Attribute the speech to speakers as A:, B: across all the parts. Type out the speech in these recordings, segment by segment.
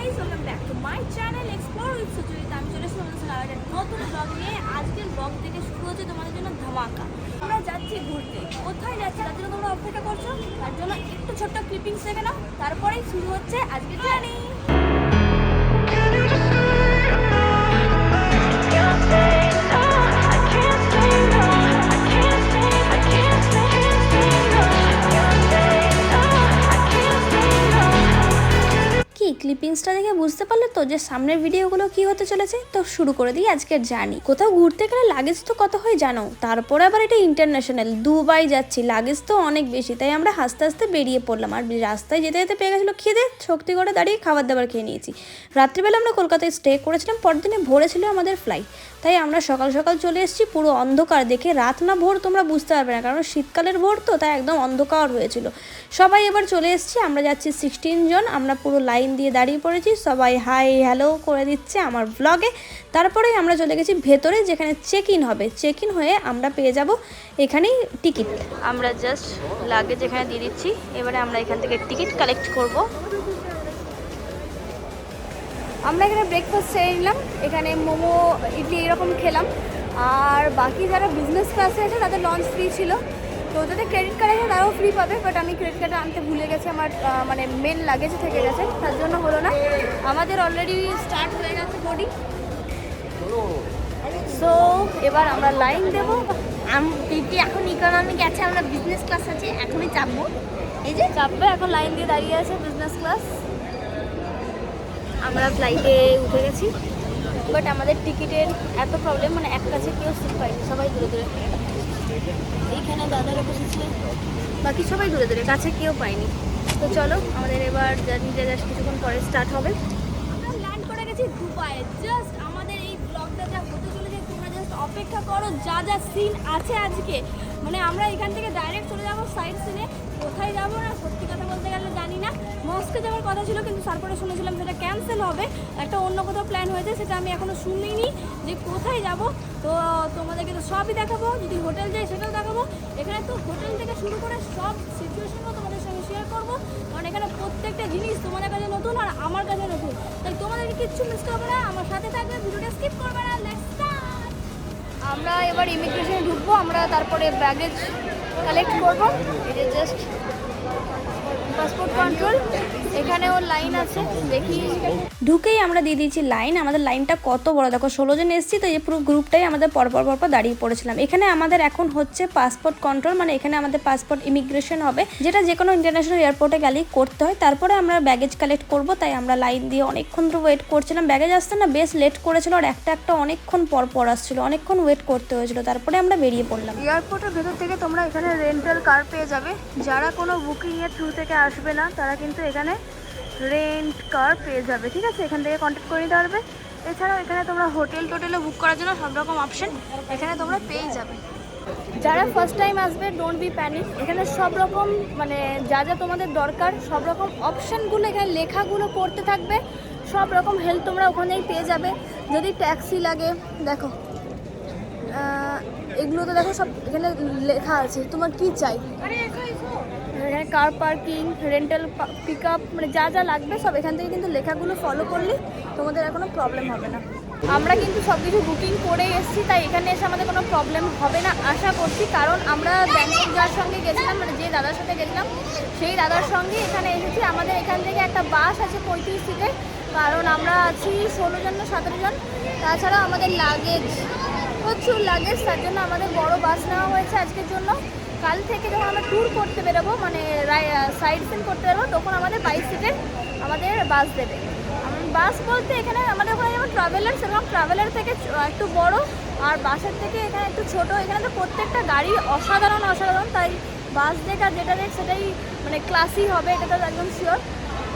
A: Guys welcome back to my channel explore with Sucharita আমি চলে এসেছি তোমাদের নতুন ব্লগ নিয়ে। আজকের ব্লগ থেকে শুরু হচ্ছে তোমাদের জন্য ধামাকা। আমরা যাচ্ছি ঘুরতে। কোথায় যাচ্ছি তার জন্য তোমরা অপেক্ষা করছ? তার জন্য একটু ছোট্ট ক্লিপিংস দেখে নাও। তারপরেই শুরু হচ্ছে আজকের জার্নি ক্লিপিংসটা দেখে বুঝতে পারলে তো যে সামনের ভিডিওগুলো কি হতে চলেছে? তো শুরু করে দিই আজকের জার্নি। কোথাও ঘুরতে গেলে লাগেজ তো কত হয় জানো? তারপরে আবার এটা ইন্টারন্যাশনাল দুবাই যাচ্ছি লাগেজ তো অনেক বেশি, তাই আমরা হাসতে হাসতে বেরিয়ে পড়লাম। আর রাস্তায় যেতে যেতে পেয়ে গেছিল খিদে শক্তিগড়ে দাঁড়িয়ে খাবার দাবার খেয়ে নিয়েছি। রাত্রিবেলা আমরা কলকাতায় স্টে করেছিলাম, পরদিনে ভোরে ছিল আমাদের ফ্লাইট তাই আমরা সকাল সকাল চলে এসেছি, পুরো অন্ধকার দেখে রাত না ভোর তোমরা বুঝতে পারবে না, কারণ শীতকালের ভোর তো, তাই একদম অন্ধকার হয়েছিল। সবাই এবার চলে এসেছি, আমরা যাচ্ছি সিক্সটিন জন, আমরা পুরো লাইন দিয়ে দাঁড়িয়ে পড়েছি সবাই হাই হ্যালো করে দিচ্ছে আমার ব্লগে তারপরেই আমরা চলে গেছি ভেতরে, যেখানে চেক ইন হবে। চেক ইন হয়ে আমরা পেয়ে যাব এখানেই টিকিট আমরা জাস্ট লাগেজ এখানে দিয়ে দিচ্ছি। এবারে আমরা এখান থেকে টিকিট কালেক্ট করব। আমরা এখানে ব্রেকফাস্ট সেরে নিলাম। এখানে মোমো, ইডলি এরকম খেলাম। আর বাকি যারা বিজনেস ক্লাসে আছে, তাদের লঞ্চ ফ্রি ছিল। তো যাদের ক্রেডিট কার্ড আছে তারাও ফ্রি পাবে বাট আমি ক্রেডিট কার্ডটা আনতে ভুলে গেছি, আমার মানে মেন লাগেজ থেকে গেছে, তার জন্য হলো না। আমাদের অলরেডি স্টার্ট হয়ে গেছে বডি সো এবার আমরা লাইন দেবো।
B: দিদি এখন ইকোনমিক আছে আমরা বিজনেস ক্লাস আছে, এখনই চাপবো।
A: এই যে, চাপবে, এখন লাইন দিয়ে দাঁড়িয়ে আছে বিজনেস ক্লাস আমরা ফ্লাইটে উঠে গেছি। বাট আমাদের টিকিটের এত প্রবলেম মানে এক কাছে কেউ সিট পাইনি সবাই দূরে দূরে। এইখানে দাদারা বসেছে বাকি সবাই দূরে দূরে কাছে কেউ পাইনি তো চলো আমাদের এবার নিজের জাস্ট কিছুক্ষণ পরে স্টার্ট হবে। আমরা ল্যান্ড করে গেছি দুবাইয়ে জাস্ট আমাদের এই ব্লগটা যা হতে চলেছে তোমরা জাস্ট অপেক্ষা করো যা যা সিন আছে আজকে। মানে আমরা এখান থেকে ডাইরেক্ট চলে যাব সাইড সিনে কোথায় যাব না সত্যি কথা বলতে গেলে জানি না যাওয়ার কথা ছিল, কিন্তু তারপরে শুনেছিলাম সেটা ক্যান্সেল হবে। একটা অন্য কোথাও প্ল্যান হয়েছে, সেটা আমি এখনও শুনিনি যে কোথায় যাব। তো, তোমাদেরকে তো সবই দেখাবো, যদি হোটেল যাই সেটাও দেখাবো। এখানে তো হোটেল থেকে শুরু করে সব সিচুয়েশনও তোমাদের সঙ্গে শেয়ার করব। কারণ এখানে প্রত্যেকটা জিনিস তোমাদের কাছে নতুন আর আমার কাছে নতুন। তাই তোমাদেরকে কিচ্ছু মিস করবে না, আমার সাথে থাকবে, ভিডিওটা স্কিপ করবে না আমরা এবার ইমিগ্রেশনে ঢুকবো, আমরা তারপরে ব্যাগেজ কালেক্ট করব। এটা জাস্ট পাসপোর্ট কন্ট্রোল এখানেও লাইন আছে দেখি। ঢুকেই আমরা দিয়ে দিয়েছি লাইন আমাদের লাইনটা কত বড়? দেখো ষোলো জন এসেছি তো এই পুরো গ্রুপটাই আমাদের পরপর পরপর দাঁড়িয়ে পড়েছিলাম। এখানে আমাদের এখন হচ্ছে পাসপোর্ট কন্ট্রোল মানে এখানে আমাদের পাসপোর্ট ইমিগ্রেশন হবে যেটা যে কোনো ইন্টারন্যাশনাল এয়ারপোর্টে গেলেই করতে হয়। তারপরে আমরা ব্যাগেজ কালেক্ট করব তাই আমরা লাইন দিয়ে অনেকক্ষণ ধরে ওয়েট করছিলাম। ব্যাগেজ আসতে না বেশ লেট করেছিল আর একটা একটা অনেকক্ষণ পর পর আসছিল অনেকক্ষণ ওয়েট করতে হয়েছিল। তারপরে আমরা বেরিয়ে পড়লাম। এয়ারপোর্টের ভেতর থেকে তোমরা এখানে রেন্টাল কার পেয়ে যাবে। যারা কোনো বুকিংয়ের থ্রু থেকে আসবে না তারা কিন্তু এখানে রেন্ট কার পেয়ে যাবে, ঠিক আছে? এখান থেকে কন্ট্যাক্ট করে নিতে পারবে। এছাড়াও এখানে তোমরা হোটেল টোটেলও বুক করার জন্য সব রকম অপশন এখানে তোমরা পেয়ে যাবে। যারা ফার্স্ট টাইম আসবে ডোন্ট বি প্যানিক এখানে সব রকম মানে যা যা তোমাদের দরকার, সব রকম অপশানগুলো এখানে লেখাগুলো পড়তে থাকবে। সব রকম হেল্প তোমরা ওখানেই পেয়ে যাবে। যদি ট্যাক্সি লাগে, দেখো। তো দেখো সব এখানে লেখা আছে তোমার কি চাই? এখানে car parking rental pick up মানে যা যা লাগবে সব এখান থেকে কিন্তু লেখাগুলো ফলো করলে তোমাদের আর কোনো প্রবলেম হবে না। আমরা কিন্তু সব কিছু বুকিং করে এসেছি তাই এখানে এসে আমাদের কোনো প্রবলেম হবে না। আশা করছি কারণ আমরা ব্যাংকক যার সঙ্গে গেছিলাম মানে যে দাদার সাথে গেছিলাম সেই দাদার সঙ্গে এখানে এসেছি। আমাদের এখান থেকে একটা বাস আছে পঁয়ত্রিশ সিটের কারণ আমরা আছি ষোলো জন না সতেরো জন। তাছাড়া আমাদের লাগেজ প্রচুর লাগেজ, তার জন্য আমাদের বড় বাস নেওয়া হয়েছে আজকের জন্য। কাল থেকে যখন আমরা ট্যুর করতে বেরোবো মানে সাইড সিন করতে বেরোবো, তখন আমাদের বাইশ সিটের আমাদের বাস দেবে। বাস বলতে এখানে আমাদের ওখানে যেমন ট্রাভেলার সেরকম ট্রাভেলার থেকে একটু বড়, আর বাসের থেকে এখানে একটু ছোট। এখানে তো প্রত্যেকটা গাড়ি অসাধারণ অসাধারণ, তাই বাস দেখা যেটা দেখ সেটাই মানে ক্লাসই হবে, এটা তো একদম শিওর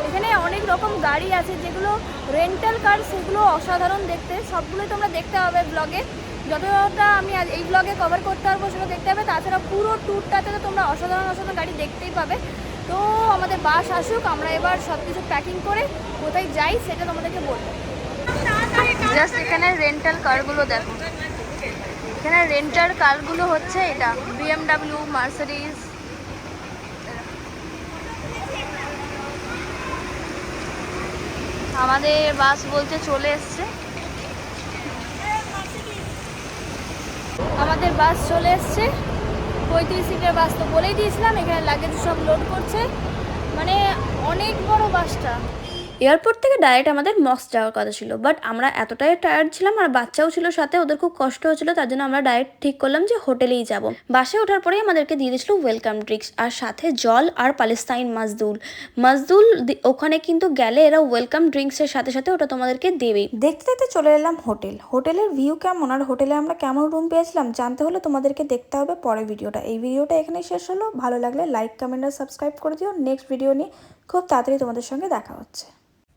A: এখানে অনেক রকম গাড়ি আছে যেগুলো রেন্টাল কার সেগুলো অসাধারণ দেখতে। সবগুলোই তোমরা দেখতে হবে ব্লগে যতটা আমি এই ব্লগে কভার করতে পারব সেটা দেখতে হবে। তাছাড়া পুরো ট্যুরটাতে তো তোমরা অসাধারণ অসাধারণ গাড়ি দেখতেই পাবে। তো আমাদের বাস আসুক, আমরা এবার সব কিছু প্যাকিং করে কোথায় যাই সেটা তোমাদেরকে বলব। জাস্ট এখানে রেন্টাল কারগুলো দেখো। এখানে রেন্টাল কারগুলো হচ্ছে এটা বিএমডাব্লিউ মার্সিডিজ আমাদের বাস বলতে চলে এসছে। আমাদের বাস চলে এসছে। পঁয়ত্রিশ সিটের বাস তো বলেই দিয়েছিলাম, এখানে লাগেজ সব লোড করছে। মানে অনেক বড় বাসটা। এয়ারপোর্ট থেকে ডাইরেক্ট আমাদের মক্স যাওয়ার কথা ছিল। বাট আমরা এতটাই টায়ার্ড ছিলাম আর বাচ্চাও ছিল সাথে, ওদের খুব কষ্ট হচ্ছিল তার জন্য আমরা ডাইরেক্ট ঠিক করলাম যে হোটেলেই যাব। বাসে ওঠার পরেই আমাদেরকে দিয়ে দিয়েছিল ওয়েলকাম ড্রিঙ্কস আর সাথে জল আর পালেস্তাইন মাজদুল। মাজদুল ওখানে কিন্তু গেলে এরা ওয়েলকাম ড্রিঙ্কসের সাথে সাথে ওটা তোমাদেরকে দেবেই।
C: দেখতে দেখতে চলে এলাম হোটেল। হোটেলের ভিউ কেমন? আর হোটেলে আমরা কেমন রুম পেয়েছিলাম জানতে হলে তোমাদেরকে দেখতে হবে পরের ভিডিওটা এই ভিডিওটা এখানেই শেষ হলো। ভালো লাগলে লাইক কমেন্ট আর সাবস্ক্রাইব করে দিও। নেক্সট ভিডিও নিয়ে খুব তাড়াতাড়ি তোমাদের সঙ্গে দেখা হচ্ছে।